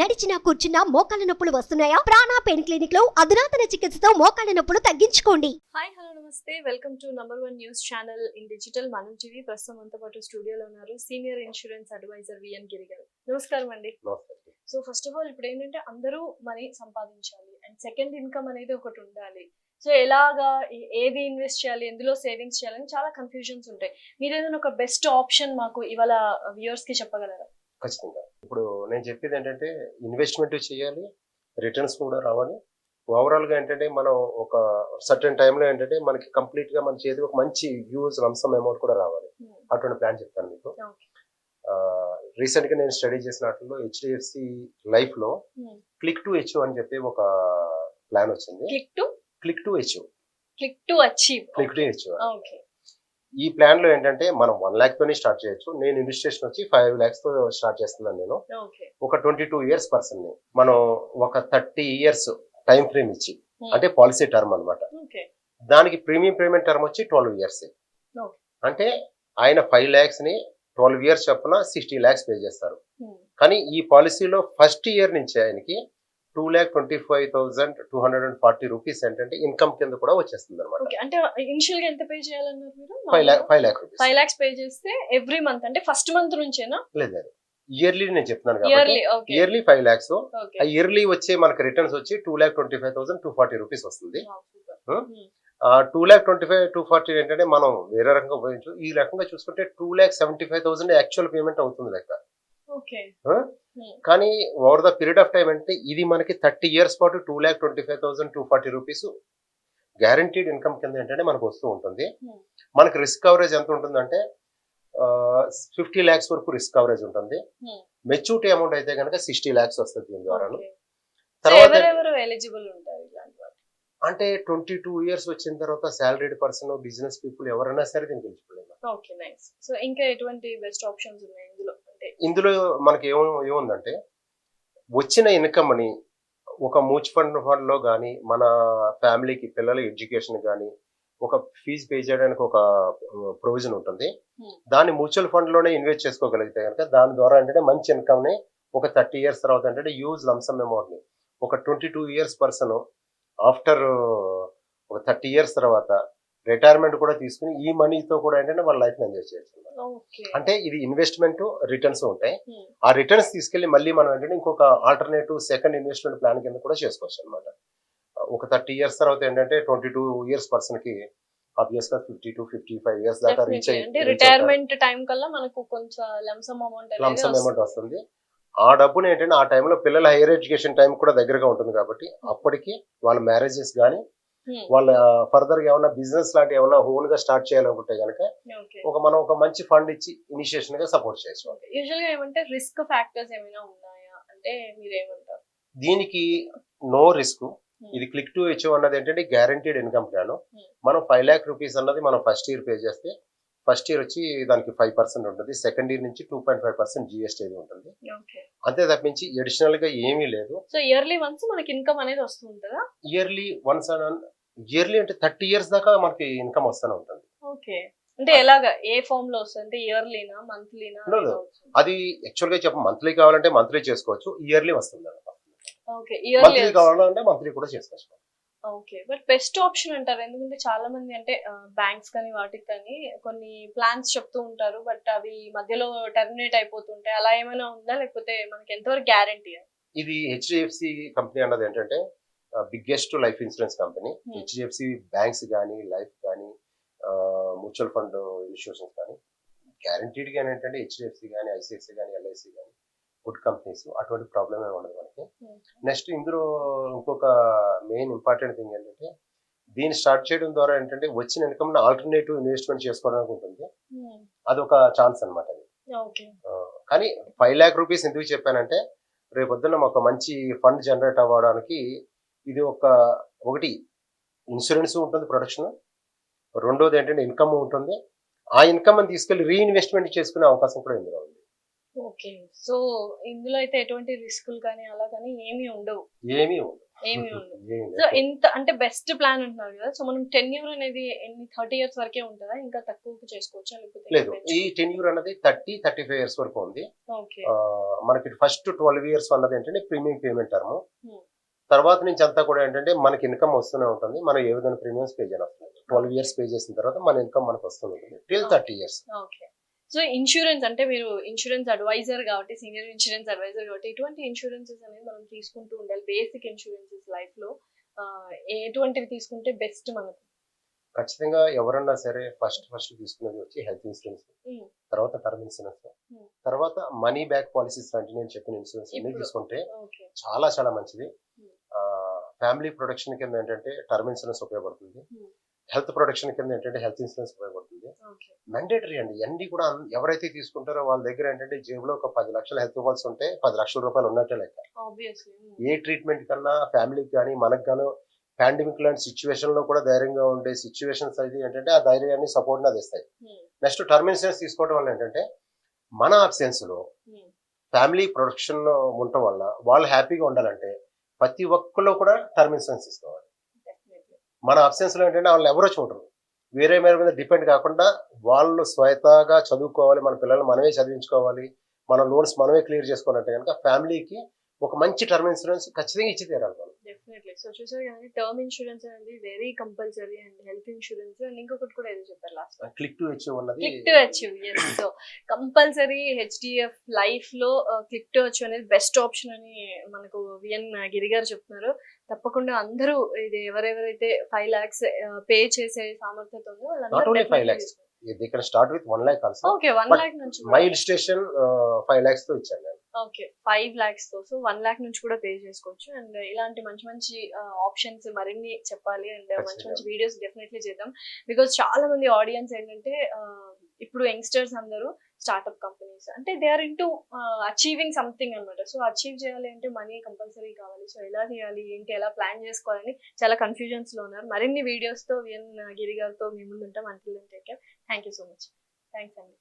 నడిచినా కూర్చున్నా మోకాళ్ళ నొప్పులు వస్తున్నాయా? ప్రాణా పెయిన్ క్లినిక్లో అధునాతన చికిత్సతో మోకాళ్ళ నొప్పులు తగ్గించుకోండి. హాయ్ హలో నమస్తే. Welcome to number one news channel in digital Manam TV. ప్రస్తుతం మనతో పాటు స్టూడియోలో ఉన్నారు సీనియర్ ఇన్సూరెన్స్ అడ్వైజర్ విఎన్ గిరి గారు నమస్కారం అండి. సో ఫస్ట్ ఆఫ్ ఆల్ ఇప్పుడు ఏంటంటే అందరూ మనీ సంపాదించాలి. అండ్ సెకండ్ ఇన్కమ్ అనేది ఒకటి ఉండాలి. సో ఎలాగా ఏది ఇన్వెస్ట్ చేయాలి ఎందులో సేవింగ్స్ చేయాలని చాలా కన్ఫ్యూజన్స్ ఉంటాయి. మీరు ఏదైనా ఒక బెస్ట్ ఆప్షన్ మాకు ఇవాళ వ్యూయర్స్కి చెప్పగలరా? ఖచ్చితంగా. ఇప్పుడు నేను చెప్పేది ఏంటంటే ఇన్వెస్ట్మెంట్ చేయాలి రిటర్న్స్ కూడా రావాలి. ఓవరాల్గా ఏంటంటే మనం ఒక సర్టన్ టైంలో ఏంటంటే మనకి కంప్లీట్గా మన చేతికి ఒక మంచి వ్యూస్ లంసమ్ అమౌంట్ కూడా రావాలి. అటువంటి ప్లాన్ చెప్తాను మీకు. Okay. రీసెంట్గా నేను స్టడీ చేసిన వాటిలో హెచ్డిఎఫ్సి లైఫ్లో Hmm. క్లిక్ టు హెచ్ అని చెప్పి ఒక ప్లాన్ వచ్చింది. Click to click to H click to achieve click to H ఈ ప్లాన్లో ఏంటంటే మనం వన్ ల్యాక్ తోనే స్టార్ట్ చేయొచ్చు. నేను ఇన్వెస్టేషన్ వచ్చి ఫైవ్ ల్యాక్స్తో స్టార్ట్ చేస్తున్నాను నేను. ఒక ట్వంటీ టూ ఇయర్స్ పర్సన్ని. మనం ఒక థర్టీ ఇయర్స్ టైం ఫ్రేమ్ ఇచ్చి. అంటే పాలసీ టర్మ్ అన్నమాట. ఓకే. దానికి ప్రీమియం పేమెంట్ టర్మ్ వచ్చి ట్వెల్వ్ ఇయర్స్. అంటే ఆయన ఫైవ్ ల్యాక్స్ని ట్వెల్వ్ ఇయర్స్ చొప్పున సిక్స్టీ ల్యాక్స్ పే చేస్తారు. కానీ ఈ పాలసీలో ఫస్ట్ ఇయర్ నుంచి ఆయనకి two lakh twenty five thousand two hundred and forty rupees ఏంటంటే ఇన్కమ్ కింద కూడా వచ్చేస్తుంది అనమాట అంటే ఇనిషియల్గా ఎంత పే చేయాలన్నారు మీరు? Five lakh five lakh rupees five lakhs pay చేస్తే ఎవ్రీ మంత్ అంటే ఫస్ట్ మంత్ నుంచేనా? లేదు ఇయర్లీ నేను చెప్తున్నాను కాబట్టి. ఇయర్లీ ఫైవ్ ల్యాక్స్ ఆ ఇయర్లీ వచ్చే మనకి రిటర్న్స్ వచ్చి two lakh twenty five thousand two forty rupees వస్తుంది. Two lakh twenty five two forty ఏంటంటే మనం వేరే రకంగా ఉపయోగించు ఈ రకంగా చూసుకుంటే two lakh seventy five thousand actual payment అవుతుంది లెక్క. ఓకే కానీ over the period of time అంటే ఇది మనకి థర్టీ ఇయర్స్ పాటు two lakh twenty five thousand two forty rupees guaranteed income కింద ఏంటంటే మనకు వస్తూ ఉంటుంది. Hmm. మనకి రిస్క్ కవరేజ్ ఎంత ఉంటుందంటే ఫిఫ్టీ ల్యాక్స్ వరకు రిస్క్ కవరేజ్ ఉంటుంది. Hmm. మెచ్యూరిటీ అమౌంట్ అయితే కనుక సిక్స్టీ ల్యాక్స్ వస్తుంది దీని ద్వారా తర్వాత? అంటే ట్వంటీ టూ ఇయర్స్ వచ్చిన తర్వాత సాలరీడ్ పర్సన్ బిజినెస్ పీపుల్ ఎవరైనా సరే దీనికి తెలుసుకోలేదు ఓకే నైస్ సో ఇంకా ఎటువంటి బెస్ట్ ఆప్షన్స్ ఉన్నాయి ఇందులో? ఇందులో మనకి ఏమో ఏముందంటే వచ్చిన ఇన్కమ్ అని ఒక మ్యూచువల్ ఫండ్ ఫండ్లో కానీ మన ఫ్యామిలీకి పిల్లల ఎడ్యుకేషన్ కానీ ఒక ఫీజు పే చేయడానికి ఒక ప్రొవిజన్ ఉంటుంది Hmm. దాన్ని మ్యూచువల్ ఫండ్లోనే ఇన్వెస్ట్ చేసుకోగలిగితే కనుక దాని ద్వారా ఏంటంటే మంచి ఇన్కమ్ని ఒక థర్టీ ఇయర్స్ తర్వాత ఏంటంటే యూజ్ లంసమ్ అమౌంట్ని ఒక twenty two years person after ఒక థర్టీ ఇయర్స్ తర్వాత రిటైర్మెంట్ కూడా తీసుకుని ఈ మనీతో కూడా ఏంటంటే వాళ్ళ లైఫ్ ఎంజాయ్ చేయొచ్చు ఓకే. అంటే ఇది ఇన్వెస్ట్మెంట్ రిటర్న్స్ ఉంటాయి. Hmm. ఆ రిటర్న్స్ తీసుకెళ్ళి మళ్ళీ మనం ఏంటంటే ఇంకొక ఆల్టర్నేటివ్ సెకండ్ ఇన్వెస్ట్మెంట్ ప్లాన్ కింద కూడా చేసుకోవచ్చు అనమాట ఒక థర్టీ ఇయర్స్ తర్వాత ఏంటంటే ట్వంటీ టూ ఇయర్స్ పర్సన్కి ఆబ్వియస్గా fifty to fifty five years దాకా రీచ్. అంటే రిటైర్మెంట్ టైం కల్లా మనకు కొంచెం లంసమ్ అమౌంట్ లంసమ్ అమౌంట్ వస్తుంది. ఆ డబ్బుని ఏంటంటే ఆ టైంలో పిల్లల హైయర్ ఎడ్యుకేషన్ టైం కూడా దగ్గరగా ఉంటుంది కాబట్టి అప్పటికి వాళ్ళ మ్యారేజెస్ కానీ వాళ్ళ ఫర్దర్గా ఏమైనా బిజినెస్ లాంటి ఏమైనా ఓన్గా స్టార్ట్ చేయాలనుకుంటే కనుక ఒక మనం ఒక మంచి ఫండ్ ఇచ్చి ఇనిషియేషన్గా సపోర్ట్ చేయొచ్చు యూజువల్గా ఏమంటే రిస్క్ ఫ్యాక్టర్స్ ఏమైనా ఉన్నాయా? అంటే మీరేమంటారు? దీనికి నో రిస్క్ ఇది క్లిక్ టు హెచ్ఓ అన్నది ఏంటంటే గ్యారంటీడ్ ఇన్కమ్ ప్లాన్ Hmm. మనం ఫైవ్ ల్యాక్ రూపీస్ అన్నది మనం ఫస్ట్ ఇయర్ పే చేస్తే ఫస్ట్ ఇయర్ వచ్చి దానికి ఫైవ్ పర్సెంట్ ఉంటుంది. సెకండ్ ఇయర్ నుంచి two point five percent GST ఉంటుంది. అంతే తప్పించి అడిషనల్గా ఏమీ లేదు. సో ఇయర్లీ వన్స్ మనకి ఇన్కమ్ అనేది వస్తూ ఉంటుందా ఇయర్లీ వన్స్ ఇయర్లీ అంటే థర్టీ ఇయర్స్ దాకా మనకి ఇన్కమ్ వస్తూనే ఉంటుంది. ఓకే. అంటే ఎలాగా? ఏ ఫామ్లో వస్తుంది? ఇయర్లీనా మంత్లీనా. అది యాక్చువల్గా చెప్ప మంత్లీ కావాలంటే మంత్లీ చేసుకోవచ్చు ఇయర్లీ వస్తుంది ఓకే ఇయర్లీ మంత్లీ కావాలంటే మంత్లీ కూడా చేసుకోవచ్చు. ఓకే బట్ బెస్ట్ ఆప్షన్ అంటారు. ఎందుకంటే చాలా మంది అంటే బ్యాంక్స్ కానీ వాటికి కానీ కొన్ని ప్లాన్స్ చెప్తూ ఉంటారు బట్ అవి మధ్యలో టర్మినేట్ అయిపోతుంటాయి. అలా ఏమైనా ఉందా? లేకపోతే మనకి ఎంతవరకు గ్యారంటీ ఇది హెచ్డిఎఫ్సి కంపెనీ అన్నది ఏంటంటే biggest life insurance company Hmm. HDFC banks కానీ లైఫ్ కానీ మ్యూచువల్ ఫండ్ ఇన్స్టిట్యూషన్స్ కానీ గ్యారంటీడ్గా ఏంటంటే హెచ్డిఎఫ్సి కానీ ఐసిఐసి కానీ ఎల్ఐసి కానీ గుడ్ కంపెనీస్ అటువంటి ప్రాబ్లమ్ ఏమి ఉండదు మనకి. నెక్స్ట్ ఇందులో ఇంకొక మెయిన్ ఇంపార్టెంట్ థింగ్ ఏంటంటే దీన్ని స్టార్ట్ చేయడం ద్వారా ఏంటంటే వచ్చిన ఇన్కమ్ ఆల్టర్నేటివ్ ఇన్వెస్ట్మెంట్ చేసుకోవడానికి ఉంటుంది. అదొక ఛాన్స్ అనమాట అది. కానీ ఫైవ్ ల్యాక్ రూపీస్ ఎందుకు చెప్పానంటే రేపు పొద్దున్న మాకు మంచి ఫండ్ జనరేట్ అవ్వడానికి ఇది ఒక ఒకటి ఇన్సూరెన్స్ ఉంటుంది ప్రొడక్షన్ రెండోది ఏంటంటే ఇన్కమ్ ఉంటుంది. ఆ ఇన్కమ్ అని తీసుకెళ్ళి రీఇన్వెస్ట్మెంట్ చేసుకునే అవకాశం కూడా ఇందులో ఉంది. ఓకే. సో ఇందులో అయితే ఎటువంటి రిస్కులు కానీ అలా కానీ ఏమీ ఉండవు. ఏమీ సో. ఇంత అంటే బెస్ట్ ప్లాన్ అంటున్నారు కదా. సో మనం టెన్యూర్ అనేది ఎన్ని థర్టీ ఇయర్స్ వరకే ఉంటుందా? ఇంకా తక్కువ చేసుకోవచ్చా? లేకపోతే లేదు. ఈ టెన్యూర్ అన్నది థర్టీ థర్టీ ఫైవ్ ఇయర్స్ వరకు ఉంది. మనకి ఫస్ట్ ట్వెల్వ్ ఇయర్స్ అన్నది ఏంటంటే ప్రీమియం పేమెంట్ టర్మ్. తర్వాత నుంచి అంతా కూడా ఏంటంటే మనకి ఇన్కమ్ వస్తూనే ఉంటుంది మనం ఏ విధంగా ప్రీమియమ్స్ పే చేయడం ట్వెల్వ్ ఇయర్స్ పే చేసిన తర్వాత మన ఇన్కమ్ మనకు వస్తూనే ఉంటుంది till. Thirty years so insurance అంటే మీరు ఇన్సూరెన్స్ అడ్వైజర్ కాబట్టి సీనియర్ ఇన్సూరెన్స్ అడ్వైజర్ కాబట్టి ఎటువంటి ఇన్సూరెన్సెస్ అనేది మనం తీసుకుంటూ ఉండాలి బేసిక్ ఇన్సూరెన్సెస్ లైఫ్లో ఎటువంటివి తీసుకుంటే బెస్ట్ మనకు ఖచ్చితంగా ఎవరన్నా సరే ఫస్ట్ ఫస్ట్ తీసుకునేది వచ్చి హెల్త్ ఇన్సూరెన్స్ Hmm. తర్వాత టర్మ్ ఇన్సూరెన్స్ Hmm. తర్వాత మనీ బ్యాక్ పాలసీస్ లాంటి నేను చెప్పిన ఇన్సూరెన్స్ అన్ని. తీసుకుంటే చాలా చాలా మంచిది. ఫ్యామిలీ ప్రొటెక్షన్ కింద ఏంటంటే టర్మ్ ఇన్సూరెన్స్ ఉపయోగపడుతుంది. Hmm. హెల్త్ ప్రొటెక్షన్ కింద ఏంటంటే హెల్త్ ఇన్సూరెన్స్ ఉపయోగపడుతుంది. మ్యాండేటరీ అండి. అన్ని కూడా ఎవరైతే తీసుకుంటారో వాళ్ళ దగ్గర ఏంటంటే జేబులో ఒక పది లక్షల హెల్త్ ఇవ్వాల్సి ఉంటే పది లక్షల రూపాయలు ఉన్నట్టే లెక్క. ఏ ట్రీట్మెంట్ కన్నా ఫ్యామిలీకి కానీ మనకు గాను పాండమిక్ లాంటి సిచ్యువేషన్లో కూడా ధైర్యంగా ఉండే సిచ్యువేషన్స్ అయితే ఏంటంటే ఆ ధైర్యాన్ని సపోర్ట్ నాది ఇస్తాయి నెక్స్ట్ టర్మ్ ఇన్సూరెన్స్ తీసుకోవడం వల్ల ఏంటంటే మన absence లో ఫ్యామిలీ ప్రొటెక్షన్లో ఉండటం వల్ల వాళ్ళు హ్యాపీగా ఉండాలంటే ప్రతి ఒక్కళ్ళు కూడా టర్మ్ ఇన్సూరెన్స్ తీసుకోవాలి మన అబ్సెన్స్లో ఏంటంటే వాళ్ళు ఎవరో చూడరు. వేరే మీద మీద డిపెండ్ కాకుండా వాళ్ళు స్వతహాగా చదువుకోవాలి మన పిల్లల్ని మనమే చదివించుకోవాలి మన లోన్స్ మనమే క్లియర్ చేసుకోవాలంటే కనుక ఫ్యామిలీకి ఒక మంచి టర్మ్ ఇన్సూరెన్స్ ఖచ్చితంగా ఇచ్చి తీరాలి చూసారు కానీ టర్మ్ ఇన్సూరెన్స్ అనేది very compulsory and. Health insurance and ఇంకొకటి కూడా ఏదో చెప్పారు లాస్ట్ క్లిక్ టు హెచ్ ఉన్నది. Click to S so compulsory HDF లైఫ్లో క్లిక్ టు అచీవ్ అనేది బెస్ట్ ఆప్షన్ అని మనకు విఎన్ గిరి గారు చెప్తున్నారు. తప్పకుండా అందరూ ఇది ఎవరెవరైతే ఫైవ్ లాక్స్ పే చేసే సామర్థ్యత ఉందో. They can start with one also okay one lakh నుంచి మై ఇలిస్ట్రేషన్ ఫైవ్ ల్యాక్స్తో ఇచ్చాను ఓకే. ఫైవ్ లాక్స్తో. సో వన్ లాక్ నుంచి కూడా పే చేసుకోవచ్చు. అండ్ ఇలాంటి మంచి మంచి ఆప్షన్స్ మరిన్ని చెప్పాలి. అండ్ మంచి. మంచి వీడియోస్ డెఫినెట్లీ చేద్దాం. బికాస్ చాలా మంది ఆడియన్స్ ఏంటంటే ఇప్పుడు యంగ్స్టర్స్ అందరూ స్టార్ట్అప్ కంపెనీస్. అంటే they are in to achieving something అనమాట సో అచీవ్ చేయాలి అంటే మనీ కంపల్సరీ కావాలి. సో ఎలా చేయాలి? ఏంటి? ఎలా ప్లాన్ చేసుకోవాలని చాలా కన్ఫ్యూజన్స్లో ఉన్నారు. మరిన్ని వీడియోస్తో విఎన్ గిరి గారితో మీ ముందు ఉంటాం until take care thank you so much thanks అండి